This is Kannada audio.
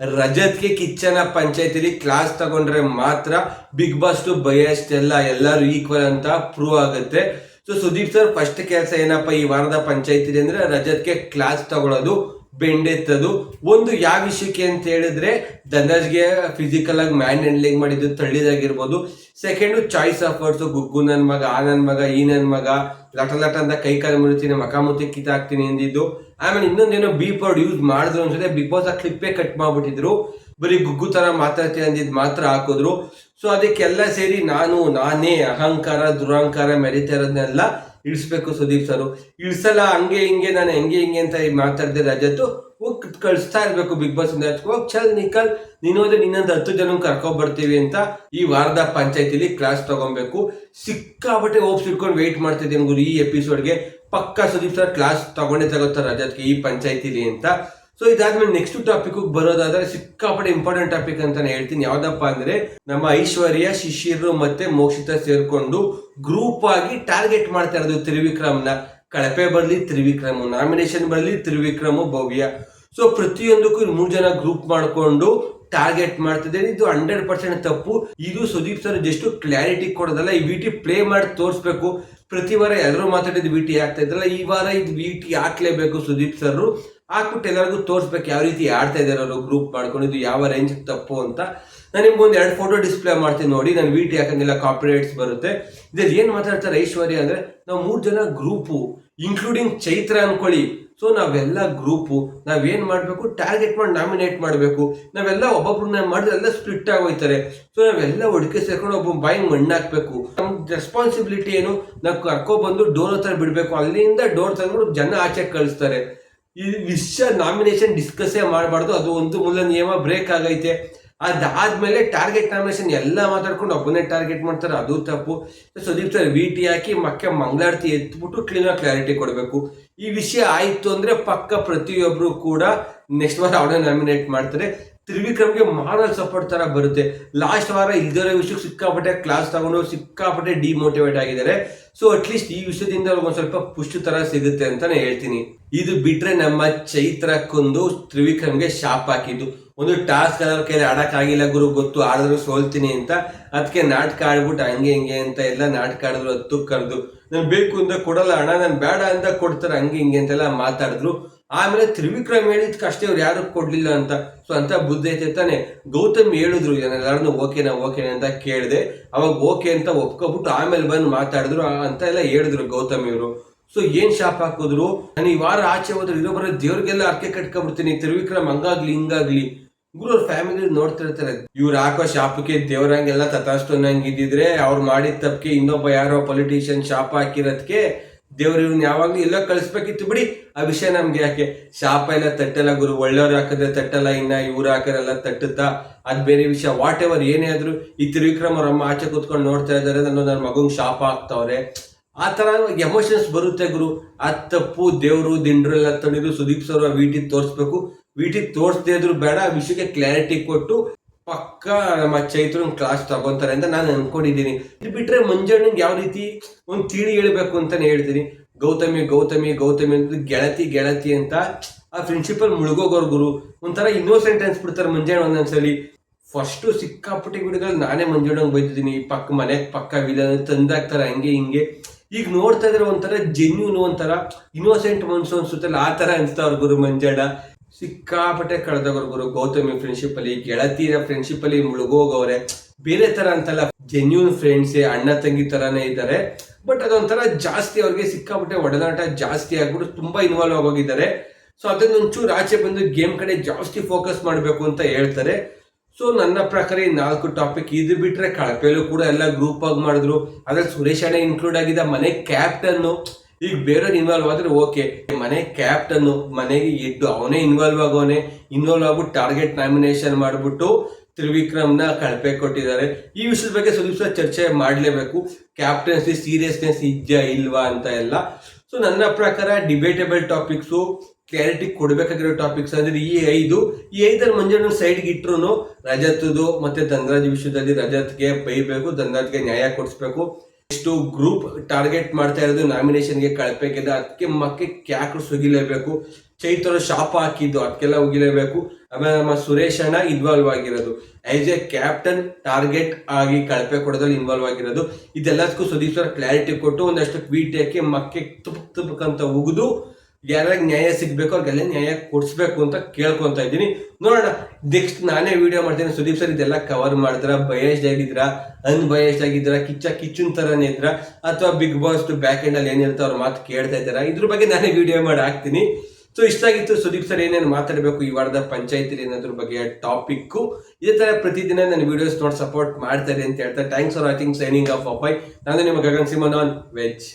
ರಜತ್ಗೆ ಕಿಚ್ಚನ ಪಂಚಾಯತಿಲಿ ಕ್ಲಾಸ್ ತಗೊಂಡ್ರೆ ಮಾತ್ರ ಬಿಗ್ ಬಾಸ್ ಟು ಬಯಸ್ಟ್ ಎಲ್ಲ ಎಲ್ಲರೂ ಈಕ್ವಲ್ ಅಂತ ಪ್ರೂವ್ ಆಗುತ್ತೆ. ಸೊ ಸುದೀಪ್ ಸರ್ ಫಸ್ಟ್ ಕೆಲಸ ಏನಪ್ಪ ಈ ವಾರದ ಪಂಚಾಯತಿಲಿ ಅಂದ್ರೆ ರಜತ್ಗೆ ಕ್ಲಾಸ್ ತಗೊಳ್ಳೋದು ಬೆಂಡೆತ್ತದು. ಒಂದು ಯಾವ ವಿಷಯಕ್ಕೆ ಅಂತ ಹೇಳಿದ್ರೆ ದನಜ್ಗೆ ಫಿಸಿಕಲ್ ಆಗಿ ಮ್ಯಾನ್ ಹ್ಯಾಂಡ್ಲಿಂಗ್ ಮಾಡಿದ್ದು ತಳ್ಳಿದಾಗಿರ್ಬೋದು. ಸೆಕೆಂಡು ಚಾಯ್ಸ್ ಆಫ್ ವರ್ಡ್ಸ್ ಗುಗ್ಗು ನನ್ನ ಮಗ, ಆ ನನ್ನ ಮಗ, ಈ ನನ್ನ ಮಗ, ಲಟ ಲಟ ಅಂತ ಕೈ ಕಾಲು ಮುರಿತೀನಿ ಮುತ್ತಿ ಕಿತ್ತಾಕ್ತೀನಿ ಎಂದಿದ್ದು. ಆಮೇಲೆ ಇನ್ನೊಂದೇನೋ ಬಿ ಪರ್ಡ್ ಯೂಸ್ ಮಾಡಿದ್ರು ಅನ್ಸುತ್ತೆ. ಬಿಗ್ ಬಾಸ್ ಆ ಕ್ಲಿಪ್ಪೇ ಕಟ್ ಮಾಡ್ಬಿಟ್ಟಿದ್ರು. ಬರೀ ಗುಗ್ಗು ತರ ಮಾತಾಡ್ತೀನಿ ಅಂದಿದ್ ಮಾತ್ರ ಹಾಕಿದ್ರು. ಸೊ ಅದಕ್ಕೆಲ್ಲ ಸೇರಿ ನಾನು, ನಾನೇ ಅಹಂಕಾರ, ದುರಹಂಕಾರ, ಮೆರಿತಾ ಇರೋದನ್ನೆಲ್ಲ ಇಳಿಸ್ಬೇಕು ಸುದೀಪ್ ಸರ್. ಇಳಿಸಲ್ಲ ಹಂಗೆ ಹಿಂಗೆ ನಾನು ಹೆಂಗೆ ಹಿಂಗೆ ಅಂತ ಮಾತಾಡಿದೆ ರಜತ್ತು ಹೋಗಿ ಕಳಿಸ್ತಾ ಇರ್ಬೇಕು ಬಿಗ್ ಬಾಸ್ ಇಂದ ಹೋಗ್ ಚಲ್ ನಿಖಲ್, ನೀನು ಹೋದ್ರೆ ನಿನ್ನೊಂದು ಹತ್ತು ಜನ ಕರ್ಕೊಂಡ್ ಬರ್ತೀವಿ ಅಂತ ಈ ವಾರದ ಪಂಚಾಯತಿಲಿ ಕ್ಲಾಸ್ ತಗೊಬೇಕು. ಸಿಕ್ಕಾಬಟ್ಟೆ ಹೋಪ್ಸ್ ಇಟ್ಕೊಂಡು ವೆಯ್ಟ್ ಮಾಡ್ತಿದ್ದೀನಿ ಗುರು ಈ ಎಪಿಸೋಡ್ಗೆ ಪಕ್ಕ ಸುದೀಪ್ ಸರ್ ಕ್ಲಾಸ್ ತಗೊಂಡೇ ತಗೋತಾರೆ ರಜತ್ಗೆ ಈ ಪಂಚಾಯತಿಲಿ ಅಂತ. ಸೊ ಇದಾದ್ಮೇಲೆ ನೆಕ್ಸ್ಟ್ ಟಾಪಿಕ್ ಬರೋದಾದ್ರೆ ಸಿಕ್ಕಾಪಟ್ಟೆ ಇಂಪಾರ್ಟೆಂಟ್ ಟಾಪಿಕ್ ಅಂತ ಹೇಳ್ತೀನಿ. ಯಾವ್ದಪ್ಪ ಅಂದ್ರೆ ನಮ್ಮ ಐಶ್ವರ್ಯ, ಶಿಶಿರು ಮತ್ತೆ ಮೋಕ್ಷಿತ ಸೇರ್ಕೊಂಡು ಗ್ರೂಪ್ ಆಗಿ ಟಾರ್ಗೆಟ್ ಮಾಡ್ತಾ ಇರೋದು ತ್ರಿವಿಕ್ರಮ್ನ. ಕಳಪೆ ಬರ್ಲಿ, ತ್ರಿವಿಕ್ರಮ್. ನಾಮಿನೇಷನ್ ಬರ್ಲಿ, ತ್ರಿವಿಕ್ರಮ್ ಭವ್ಯ. ಸೊ ಪ್ರತಿಯೊಂದಕ್ಕೂ ಇಲ್ಲಿ ಮೂರ್ ಜನ ಗ್ರೂಪ್ ಮಾಡ್ಕೊಂಡು ಟಾರ್ಗೆಟ್ ಮಾಡ್ತಿದ್ದಾರೆ. ಇದು ಹಂಡ್ರೆಡ್ ಪರ್ಸೆಂಟ್ ತಪ್ಪು. ಇದು ಸುದೀಪ್ ಸರ್ ಜಸ್ಟ್ ಕ್ಲಾರಿಟಿ ಕೊಡೋದಲ್ಲ. ಈ ವಿಟಿ ಪ್ಲೇ ಮಾಡಿ ತೋರಿಸ್ಬೇಕು. ಪ್ರತಿ ವಾರ ಎಲ್ಲರೂ ಮಾತಾಡಿದ ವಿಟಿ ಆಗ್ತಾ ಇದ್ರಲ್ಲ. ಈ ವಾರ ಇದು ವಿಟಿ ಹಾಕ್ಲೇಬೇಕು ಸುದೀಪ್ ಸರ್ ಹಾಕ್ಬಿಟ್ಟು ಎಲ್ಲರಿಗೂ ತೋರಿಸ್ಬೇಕು ಯಾವ ರೀತಿ ಆಡ್ತಾ ಇದ್ದಾರೆ ಅವರು ಗ್ರೂಪ್ ಮಾಡ್ಕೊಂಡು ಇದು ಯಾವ ರೇಂಜ್ ತಪ್ಪು ಅಂತ. ನಾನು ನಿಮ್ಗೆ ಒಂದು ಎರಡು ಫೋಟೋ ಡಿಸ್ಪ್ಲೇ ಮಾಡ್ತೀನಿ ನೋಡಿ, ನಾನು ವಿಟಿ ಹಾಕಂಗಿಲ್ಲ ಕಾಪಿರೈಟ್ಸ್ ಬರುತ್ತೆ. ಇದ್ರಲ್ಲಿ ಏನು ಮಾತಾಡ್ತಾರೆ ಐಶ್ವರ್ಯ ಅಂದರೆ, ನಾವು ಮೂರು ಜನ ಗ್ರೂಪು ಇನ್ಕ್ಲೂಡಿಂಗ್ ಚೈತ್ರ ಅನ್ಕೊಳ್ಳಿ. ಸೊ ನಾವೆಲ್ಲ ಗ್ರೂಪು ನಾವೇನು ಮಾಡಬೇಕು ಟಾರ್ಗೆಟ್ ಮಾಡಿ ನಾಮಿನೇಟ್ ಮಾಡಬೇಕು. ನಾವೆಲ್ಲ ಒಬ್ಬೊಬ್ರನ್ನ ಮಾಡಿದ್ರೆ ಎಲ್ಲ ಸ್ಪ್ಲಿಟ್ ಆಗೋಯ್ತಾರೆ. ಸೊ ನಾವೆಲ್ಲ ಒಡಕೆ ಸೇರ್ಕೊಂಡು ಒಬ್ಬ ಬಾಯಿ ಮಣ್ಣು ಹಾಕ್ಬೇಕು. ನಮ್ಮ ರೆಸ್ಪಾನ್ಸಿಬಿಲಿಟಿ ಏನು? ನಾವು ಕರ್ಕೊಬಂದು ಡೋರ್ ಹತ್ರ ಬಿಡಬೇಕು. ಅಲ್ಲಿಂದ ಡೋರ್ ತಂದ್ಬಿಟ್ಟು ಜನ ಆಚೆ ಕಳಿಸ್ತಾರೆ. ಈ ವಿಶ್ವ ನಾಮಿನೇಷನ್ ಡಿಸ್ಕಸ್ಸೇ ಮಾಡಬಾರ್ದು, ಅದು ಒಂದು ಮೂಲ ನಿಯಮ ಬ್ರೇಕ್ ಆಗೈತೆ. ಅದಾದ್ಮೇಲೆ ಟಾರ್ಗೆಟ್ ನಾಮಿನೇಷನ್ ಎಲ್ಲ ಮಾತಾಡ್ಕೊಂಡು ಒಬ್ಬನೇ ಟಾರ್ಗೆಟ್ ಮಾಡ್ತಾರೆ, ಅದು ತಪ್ಪು. ಸುದೀಪ್ ಸರ್ ವಿ ಟಿ ಹಾಕಿ ಮಕ್ಕೆ ಮಂಗಳಾರತಿ ಎತ್ಬಿಟ್ಟು ಕ್ಲೀನ್ ಕ್ಲಾರಿಟಿ ಕೊಡಬೇಕು. ಈ ವಿಷಯ ಆಯಿತು ಅಂದರೆ ಪಕ್ಕ ಪ್ರತಿಯೊಬ್ಬರು ಕೂಡ ನೆಕ್ಸ್ಟ್ ವಾರ ಅವನೇ ನಾಮಿನೇಟ್ ಮಾಡ್ತಾರೆ. ತ್ರಿವಿಕ್ರಮ್ಗೆ ಮಾರಲ್ ಸಪೋರ್ಟ್ ತರ ಬರುತ್ತೆ. ಲಾಸ್ಟ್ ವಾರ ಇಲ್ದಿರೋ ವಿಷಯಕ್ಕೆ ಸಿಕ್ಕಾಪಟ್ಟೆ ಕ್ಲಾಸ್ ತಗೊಂಡು ಸಿಕ್ಕಾಪಟ್ಟೆ ಡಿಮೋಟಿವೇಟ್ ಆಗಿದ್ದಾರೆ. ಸೊ ಅಟ್ಲೀಸ್ಟ್ ಈ ವಿಷಯದಿಂದ ಒಂದ್ ಸ್ವಲ್ಪ ಪುಷ್ಟು ತರ ಸಿಗುತ್ತೆ ಅಂತಾನೆ ಹೇಳ್ತೀನಿ. ಇದು ಬಿಟ್ರೆ ನಮ್ಮ ಚೈತ್ರಕ್ಕೊಂದು ತ್ರಿವಿಕ್ರಮ್ಗೆ ಶಾಪ್ ಹಾಕಿದ್ದು. ಒಂದು ಟಾಸ್ಕ್ ಅದರ ಕೈಲಿ ಆಡಕ್ ಆಗಿಲ್ಲ ಗುರು, ಗೊತ್ತು, ಆಡಿದ್ರು ಸೋಲ್ತೀನಿ ಅಂತ. ಅದಕ್ಕೆ ನಾಟಕ ಆಡ್ಬಿಟ್ಟು ಹಂಗೆ ಹಿಂಗೆ ಅಂತ ಎಲ್ಲ ನಾಟಕ ಆಡಿದ್ರು, ಹತ್ತು ಕರೆದು. ನಾನು ಬೇಕು ಅಂತ ಕೊಡಲ್ಲ ಹಣ ನಾನು ಬೇಡ ಅಂತ ಕೊಡ್ತಾರೆ, ಹಂಗೆ ಹಿಂಗೆ ಅಂತೆಲ್ಲ ಮಾತಾಡಿದ್ರು. ಆಮೇಲೆ ತ್ರಿವಿಕ್ರಮ್ ಹೇಳಿದ್ ಅಷ್ಟೇ ಅವ್ರು ಯಾರು ಕೊಡ್ಲಿಲ್ಲ ಅಂತ. ಸೊ ಅಂತ ಬುದ್ಧಿ ಐತೆ ತಾನೆ ಗೌತಮ್ ಹೇಳಿದ್ರು, ಎಲ್ಲಾರನ್ನು ಓಕೆನಾ ಓಕೆನಾ ಅಂತ ಕೇಳಿದೆ. ಅವಾಗ ಓಕೆ ಅಂತ ಒಪ್ಕೊಬಿಟ್ಟು ಆಮೇಲೆ ಬಂದು ಮಾತಾಡಿದ್ರು ಅಂತ ಎಲ್ಲ ಹೇಳಿದ್ರು ಗೌತಮ್ ಇವರು. ಸೊ ಏನ್ ಶಾಪ್ ಹಾಕಿದ್ರು? ನಾನು ಈ ವಾರ ಆಚೆ ಹೋದ್ರೆ ಇನ್ನೊಬ್ಬರ ದೇವ್ರಿಗೆಲ್ಲ ಅರ್ಕೆ ಕಟ್ಕೊಬಿಡ್ತೀನಿ, ತ್ರಿವಿಕ್ರಮ್ ಹಂಗಾಗ್ಲಿ, ಹಿಂಗಾಗ್ಲಿ. ಗುರು ಅವ್ರ ಫ್ಯಾಮಿಲಿ ನೋಡ್ತಿರ್ತಾರೆ ಇವ್ರು ಹಾಕೋ ಶಾಪಕ್ಕೆ ದೇವರಂಗೆಲ್ಲ ತಥಾಸ್ತು ನಂಗೆ ಇದ್ದಿದ್ರೆ ಅವ್ರು ಮಾಡಿದ ತಪ್ಪಿಗೆ ಇನ್ನೊಬ್ಬ ಯಾರೋ ಪೊಲಿಟಿಷಿಯನ್ ಶಾಪ್ ಹಾಕಿರೋದಕ್ಕೆ ದೇವ್ರು ಇವ್ನ ಯಾವಾಗ್ಲೂ ಎಲ್ಲ ಕಳಿಸ್ಬೇಕಿತ್ತು ಬಿಡಿ. ಆ ವಿಷಯ ನಮ್ಗೆ ಯಾಕೆ? ಶಾಪ ಎಲ್ಲ ತಟ್ಟಲ್ಲ ಗುರು. ಒಳ್ಳೆಯವ್ರು ಹಾಕಿದ್ರೆ ತಟ್ಟಲ್ಲ, ಇನ್ನ ಇವ್ರು ಹಾಕಿರಲ್ಲ, ತಟ್ಟುತ್ತಾ? ಅದ್ ಬೇರೆ ವಿಷಯ. ವಾಟ್ ಎವರ್ ಏನೇ ಆದ್ರೂ ಈ ತಿರುವಿಕ್ರಮ್ ಅವ್ರ ಅಮ್ಮ ಆಚೆ ಕೂತ್ಕೊಂಡು ನೋಡ್ತಾ ಇದಾರೆ ನಾನು ನನ್ನ ಮಗಂಗ್ ಶಾಪ ಆಗ್ತಾವ್ರೆ. ಆ ತರ ಎಮೋಷನ್ಸ್ ಬರುತ್ತೆ ಗುರು. ಆ ತಪ್ಪು ದೇವ್ರು ದಿಂಡ್ರು ಎಲ್ಲ ತಣಿದು ಸುದೀಪ್ ಸರ್ ವಿಟಿ ತೋರಿಸ್ಬೇಕು. ವಿಟಿ ತೋರಿಸದೇ ಇದ್ರು ಬೇಡ. ಆ ವಿಷಯಕ್ಕೆ ಕ್ಲಾರಿಟಿ ಕೊಟ್ಟು ಪಕ್ಕ ನಮ್ಮ ಚೈತ್ರನ್ ಕ್ಲಾಸ್ ತಗೊಂತಾರೆ ಅಂತ ನಾನು ಅನ್ಕೊಂಡಿದ್ದೀನಿ. ಇದು ಬಿಟ್ರೆ ಮಂಜಣ್ಣಂಗೆ ಯಾವ ರೀತಿ ಒಂದು ತಿಳಿ ಹೇಳ್ಬೇಕು ಅಂತಾನೆ ಹೇಳ್ತೀನಿ. ಗೌತಮಿ ಗೌತಮಿ ಗೌತಮಿ ಅಂತ ಗೆಳತಿ ಗೆಳತಿ ಅಂತ ಆ ಪ್ರಿನ್ಸಿಪಲ್ ಮುಳುಗೋಗೋರ್ ಗುರು. ಒಂಥರ ಇನ್ನೋಸೆಂಟ್ ಅನ್ಸ್ಬಿಡ್ತಾರೆ ಮಂಜಣ್ಣ ಒಂದೊಂದ್ಸಲಿ. ಫಸ್ಟ್ ಸಿಕ್ಕಾಪಟ್ಟೆ ಗಿಡಗಳು ನಾನೇ ಮಂಜಣ್ಣಂಗೆ ಬೈದಿದ್ದೀನಿ. ಪಕ್ಕ ಮನೆಗೆ ಪಕ್ಕ ವಿಲನ್ ತಂದಾಕ್ತಾರೆ ಹಂಗೆ ಹಿಂಗೆ. ಈಗ ನೋಡ್ತಾ ಇದ್ರೆ ಒಂಥರ ಜೆನ್ಯೂನ್ ಒಂಥರ ಇನ್ನೋಸೆಂಟ್ ಮನ್ಸು ಅನ್ಸುತ್ತಲ್ಲ, ಆ ತರ ಅನ್ಸ್ತಾವ್ರ ಗುರು ಮಂಜಣ್ಣ. ಸಿಕ್ಕಾಪಟ್ಟೆ ಕಳೆದವ್ರ ಗುರು ಗೌತಮಿ ಫ್ರೆಂಡ್ಶಿಪ್ ಅಲ್ಲಿ, ಗೆಳತಿಯ ಫ್ರೆಂಡ್ಶಿಪ್ ಅಲ್ಲಿ ಮುಳುಗೋಗವ್ರೆ ಬೇರೆ ತರ ಅಂತಲ್ಲ ಜೆನ್ಯೂನ್ ಫ್ರೆಂಡ್ಸ್ ಅಣ್ಣ ತಂಗಿ ತರಾನೇ ಇದ್ದಾರೆ. ಬಟ್ ಅದೊಂಥರ ಜಾಸ್ತಿ ಅವ್ರಿಗೆ ಸಿಕ್ಕಾಪಟ್ಟೆ ಒಡನಾಟ ಜಾಸ್ತಿ ಆಗ್ಬಿಟ್ಟು ತುಂಬಾ ಇನ್ವಾಲ್ವ್ ಆಗೋಗಿದ್ದಾರೆ. ಸೊ ಅದನ್ನ ಒಂಚೂರು ಆಚೆ ಬಂದು ಗೇಮ್ ಕಡೆ ಜಾಸ್ತಿ ಫೋಕಸ್ ಮಾಡಬೇಕು ಅಂತ ಹೇಳ್ತಾರೆ. ಸೊ ನನ್ನ ಪ್ರಕಾರ ಈ ನಾಲ್ಕು ಟಾಪಿಕ್ ಇದು ಬಿಟ್ರೆ ಕಳಪೆಲು ಕೂಡ ಎಲ್ಲ ಗ್ರೂಪ್ ಆಗಿ ಮಾಡಿದ್ರು. ಅದ್ರಲ್ಲಿ ಸುರೇಶ್ ಅಣ್ಣ ಇನ್ಕ್ಲೂಡ್ ಆಗಿದ್ದ ಮನೆ ಕ್ಯಾಪ್ಟನ್ ಈಗ ಬೇರೆಯವ್ರು ಇನ್ವಾಲ್ವ್ ಆದರೆ ಓಕೆ ಮನೆ ಕ್ಯಾಪ್ಟನ್ ಮನೆಗೆ ಇದ್ದು ಅವನೇ ಇನ್ವಾಲ್ವ್ ಆಗೋನೆ. ಇನ್ವಾಲ್ವ್ ಆಗ್ಬಿಟ್ಟು ಟಾರ್ಗೆಟ್ ನಾಮಿನೇಷನ್ ಮಾಡಿಬಿಟ್ಟು ತ್ರಿವಿಕ್ರಮ್ನ ಕಳಪೆ ಕೊಟ್ಟಿದ್ದಾರೆ. ಈ ವಿಷಯದ ಬಗ್ಗೆ ಸ್ವಲ್ಪ ಚರ್ಚೆ ಮಾಡಲೇಬೇಕು. ಕ್ಯಾಪ್ಟನ್ಸಿ ಸೀರಿಯಸ್ನೆಸ್ ಇದೆಯಾ ಇಲ್ವಾ ಅಂತ ಎಲ್ಲ. ಸೊ ನನ್ನ ಪ್ರಕಾರ ಡಿಬೇಟೇಬಲ್ ಟಾಪಿಕ್ಸು ಕ್ಲಾರಿಟಿ ಕೊಡಬೇಕಾಗಿರೋ ಟಾಪಿಕ್ಸ್ ಅಂದರೆ ಈ ಐದು. ಈ ಐದರ ಮಂಜಣ್ಣ ಸೈಡ್ಗೆ ಇಟ್ರು ರಜತ್ದು ಮತ್ತೆ ಧನರಾಜ್ ವಿಷಯದಲ್ಲಿ ರಜತ್ಗೆ ಬೈಬೇಕು, ಧನರಾಜ್ಗೆ ನ್ಯಾಯ ಕೊಡಿಸ್ಬೇಕು. ಎಷ್ಟು ಗ್ರೂಪ್ ಟಾರ್ಗೆಟ್ ಮಾಡ್ತಾ ಇರೋದು ನಾಮಿನೇಷನ್ಗೆ ಕಳಪೆಗಿದೆ ಅದಕ್ಕೆ ಮಕ್ಕೆ ಕ್ಯಾಕ್ರು ಸುಗಿಲೇಬೇಕು ಚೈತ್ರ ಶಾಪ ಹಾಕಿದ್ದು ಅದಕ್ಕೆಲ್ಲ ಉಗಿಲೇಬೇಕು ಆಮೇಲೆ ನಮ್ಮ ಸುರೇಶ್ ಅಣ್ಣ ಇನ್ವಾಲ್ವ್ ಆಗಿರೋದು. ಆಸ್ ಎ ಕ್ಯಾಪ್ಟನ್ ಟಾರ್ಗೆಟ್ ಆಗಿ ಕಳಪೆ ಕೊಡೋದ್ರಲ್ಲಿ ಇನ್ವಾಲ್ವ್ ಆಗಿರೋದು. ಇದೆಲ್ಲದಕ್ಕೂ ಸುದೀಪ್ ಸರ್ ಕ್ಲಾರಿಟಿ ಕೊಟ್ಟು ಒಂದಷ್ಟು ಟ್ವೀಟ್ ಹಾಕಿ ಮಕ್ಕೆ ತುಪ್ಪ ತುಪ್ಪಕ್ಕಂತ ಉಗಿದು ಯಾರ್ಯಾಗ ನ್ಯಾಯ ಸಿಗ್ಬೇಕು ಅವ್ರಿಗೆಲ್ಲ ನ್ಯಾಯ ಕೊಡಿಸ್ಬೇಕು ಅಂತ ಕೇಳ್ಕೊತಾ ಇದ್ದೀನಿ. ನೋಡೋಣ ನೆಕ್ಸ್ಟ್ ನಾನೇ ವಿಡಿಯೋ ಮಾಡ್ತೀನಿ. ಸುದೀಪ್ ಸರ್ ಇದೆಲ್ಲ ಕವರ್ ಮಾಡಿದ್ರ ಬಯಸ್ಡ್ ಆಗಿದ್ರ ಅನ್ಬಯಸ್ಡ್ ಆಗಿದ್ರ ಕಿಚ್ಚ ಕಿಚ್ಚುನ್ ತರನೇ ಇದ್ರ ಅಥವಾ ಬಿಗ್ ಬಾಸ್ ಬ್ಯಾಕ್ ಎಂಡ್ ಅಲ್ಲಿ ಏನಿರುತ್ತೆ ಅವ್ರ ಮಾತು ಕೇಳ್ತಾ ಇದ್ದಾರಾ? ಇದ್ರ ಬಗ್ಗೆ ನಾನೇ ವಿಡಿಯೋ ಮಾಡಿ ಹಾಕ್ತೀನಿ. ಸೊ ಇಷ್ಟ ಆಗಿತ್ತು ಸುದೀಪ್ ಸರ್ ಏನೇನು ಮಾತಾಡಬೇಕು ಈ ವಾರದ ಪಂಚಾಯತಿ ಅನ್ನೋದ್ರ ಬಗ್ಗೆ ಟಾಪಿಕ್ಕು ಇದೇ ತರ ಪ್ರತಿದಿನ ನನ್ನ ವಿಡಿಯೋಸ್ ನೋಡಿ ಸಪೋರ್ಟ್ ಮಾಡ್ತಾರೆ ಅಂತ ಹೇಳ್ತಾ. Thanks for watching signing off ಅಪಾಯ್ ನಾನು ನಿಮ್ಮ ಗಗನ್ ಸಿಮನ್ ಆನ್ ವೆಜ್